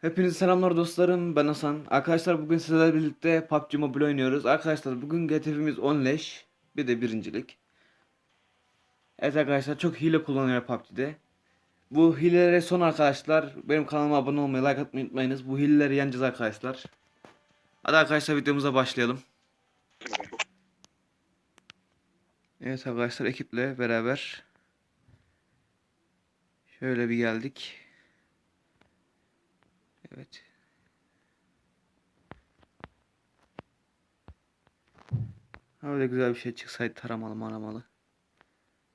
Hepinize selamlar dostlarım. Ben Hasan. Arkadaşlar bugün sizlerle birlikte PUBG Mobile oynuyoruz. Arkadaşlar bugün hedefimiz 10 leş. Bir de birincilik. Evet arkadaşlar çok hile kullanıyor PUBG'de. Bu hilelere son arkadaşlar. Benim kanalıma abone olmayı, like atmayı unutmayınız. Bu hileleri yeneceğiz arkadaşlar. Hadi arkadaşlar videomuza başlayalım. Evet arkadaşlar ekiple beraber şöyle bir geldik. Evet. Ha, Öyle güzel bir şey çıksaydı taramalı maramalı.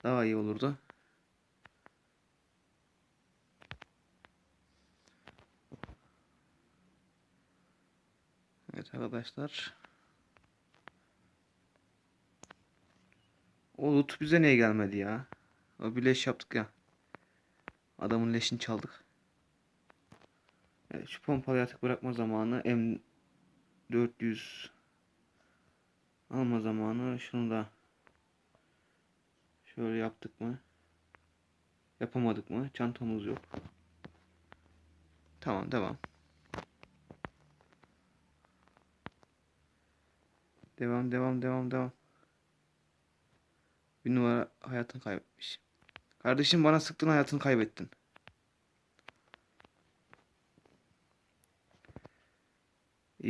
Daha iyi olurdu. Evet arkadaşlar. O loot bize niye gelmedi ya? O bir leş yaptık ya. Adamın leşini çaldık. Evet, şu pompalı artık bırakma zamanı M400 alma zamanı. Şunu da şöyle yaptık mı? Yapamadık mı? Çantamız yok. Tamam devam. Devam devam devam devam. Bir numara hayatını kaybetmiş. Kardeşim bana sıktın hayatını kaybettin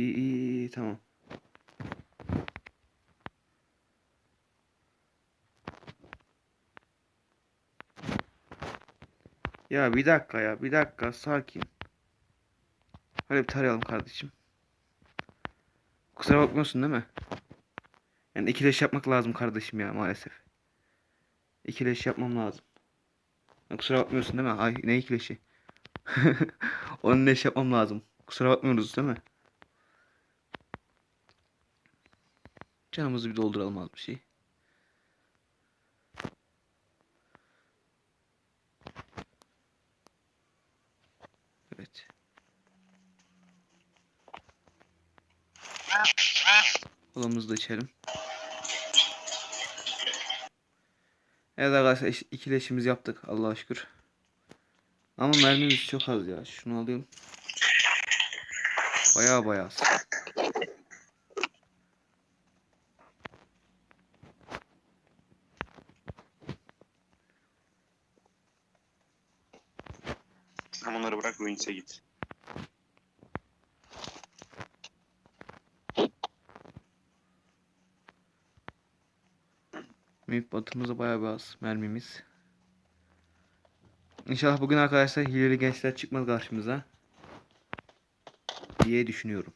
İyi iyi iyi tamam. Ya bir dakika ya bir dakika sakin. Hadi bir tarayalım kardeşim. Kusura bakmıyorsun değil mi? Yani ikileş yapmak lazım kardeşim ya maalesef. İkileş yapmam lazım. Ya kusura bakmıyorsun değil mi? Ay ne ikileşi? Onun leş yapmam lazım. Kusura bakmıyoruz değil mi? Canımızı bir dolduralım az bir şey. Evet. Kolamızı da içelim. Evet arkadaşlar ikileşimizi yaptık Allah'a şükür. Ama mermimiz çok az ya. Şunu alayım. Baya baya az. Sen onları bırak Ruins'e git. Batımızda bayağı bir az mermimiz. İnşallah bugün arkadaşlar hileli gençler çıkmaz karşımıza. Diye düşünüyorum.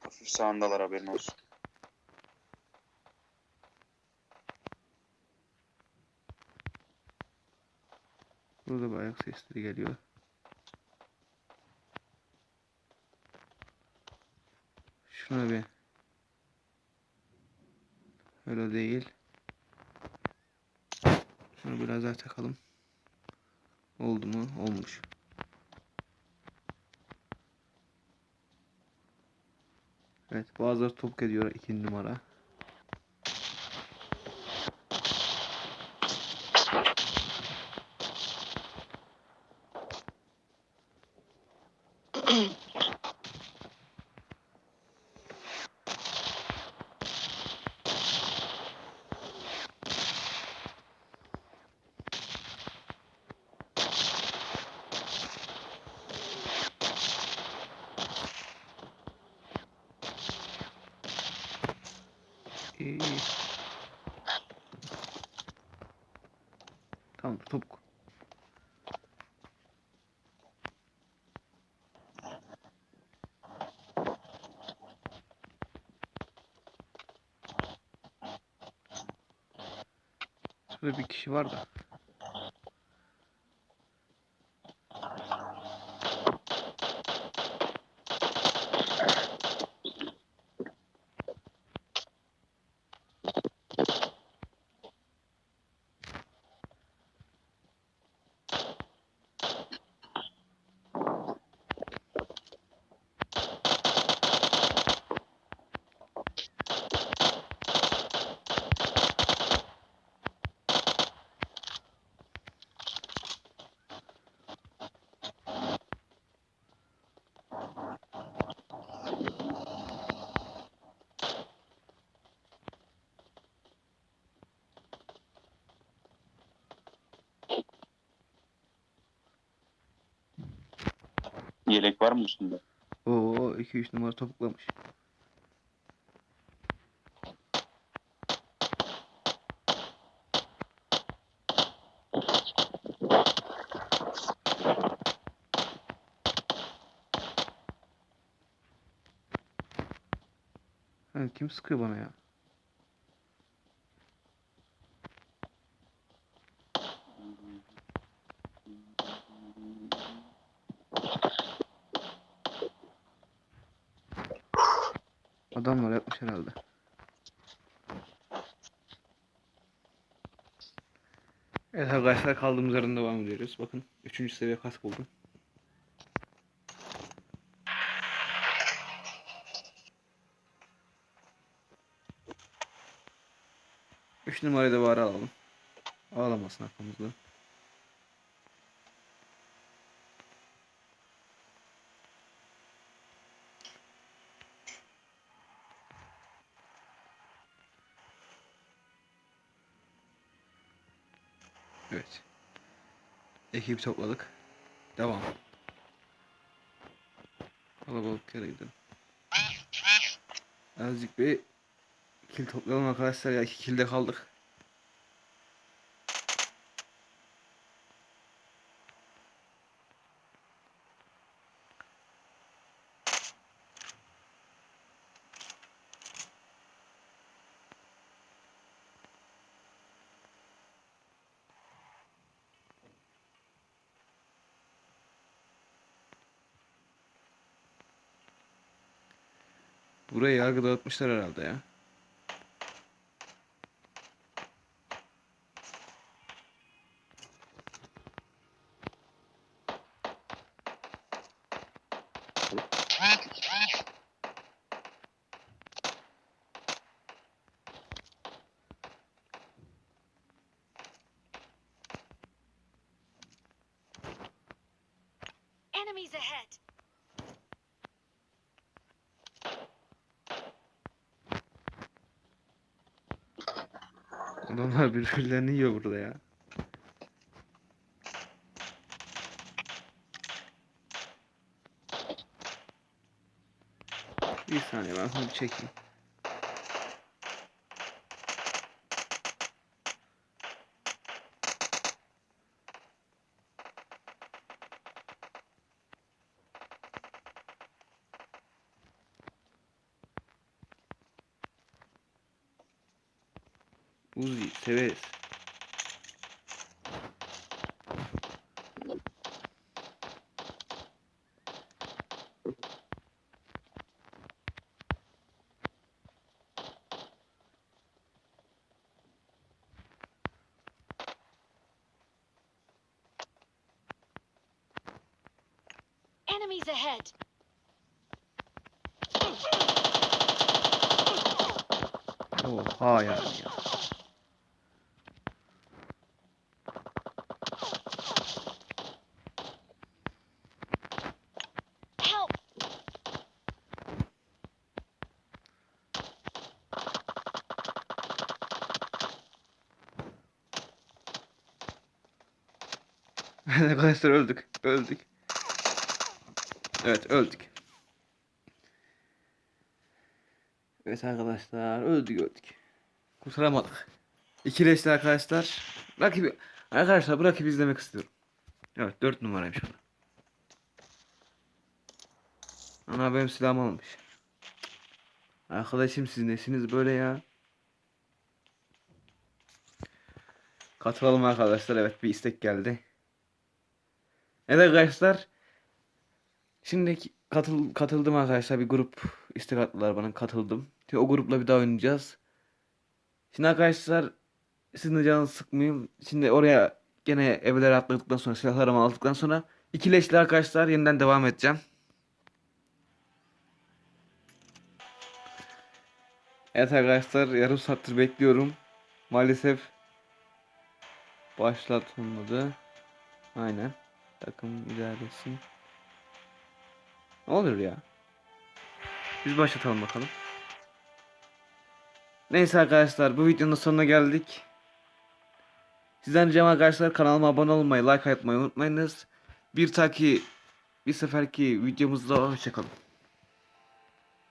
Hafif sağındalar haberin olsun. Burada bir ayak sesleri geliyor. Şuna bir. Öyle değil. Şunu biraz daha takalım. Oldu mu? Olmuş. Evet bazıları topuk ediyor ikinci numara. İyi. Tamam topuk. Bir kişi var da. Yelek var mı üstünde? Oo 2-3 numara topuklamış. Ha, kim sıkıyor bana ya? Adamlar yapmış herhalde. Evet arkadaşlar kaldığımız yerden devam ediyoruz. Bakın 3. seviye kask buldum. Üç numarayı da bari alalım. Ağlamasın arkamızda. Evet. Ekip topladık. Devam. Kalabalık yere gidelim. Azıcık bir kill toplayalım arkadaşlar ya. iki kilde kaldık. Burayı yargı dağıtmışlar herhalde ya. Enemies ahead. Adamlar birbirlerini yiyor burada ya. Bir saniye ben bunu çekeyim. Uzi severiz. Enemies ahead. Oha yani ya. Arkadaşlar öldük. Öldük. Evet öldük. Evet arkadaşlar öldük öldük. Kurtaramadık. İkileşti arkadaşlar. Rakibi arkadaşlar bu rakibi izlemek istiyorum. Evet 4 numaraymış o. Ana benim silahımı almış. Arkadaşım siz nesiniz böyle ya? Katılalım arkadaşlar. Evet bir istek geldi. Evet arkadaşlar. Şimdi katıl, katıldım arkadaşlar. Bir grup istek attılar bana. Katıldım. Şimdi o grupla bir daha oynayacağız. Şimdi arkadaşlar sizin canınızı sıkmayayım. Şimdi oraya gene evlere atladıktan sonra silahlarımı aldıktan sonra ikileşli arkadaşlar yeniden devam edeceğim. Evet arkadaşlar yarım saattir bekliyorum. Maalesef başlatılmadı. Aynen. Takım idaresi. Ne olur ya? Biz başlatalım bakalım. Neyse arkadaşlar bu videonun sonuna geldik. Sizden ricam arkadaşlar kanalıma abone olmayı, like atmayı unutmayınız. Bir taki Bir seferki videomuzda hoşçakalın.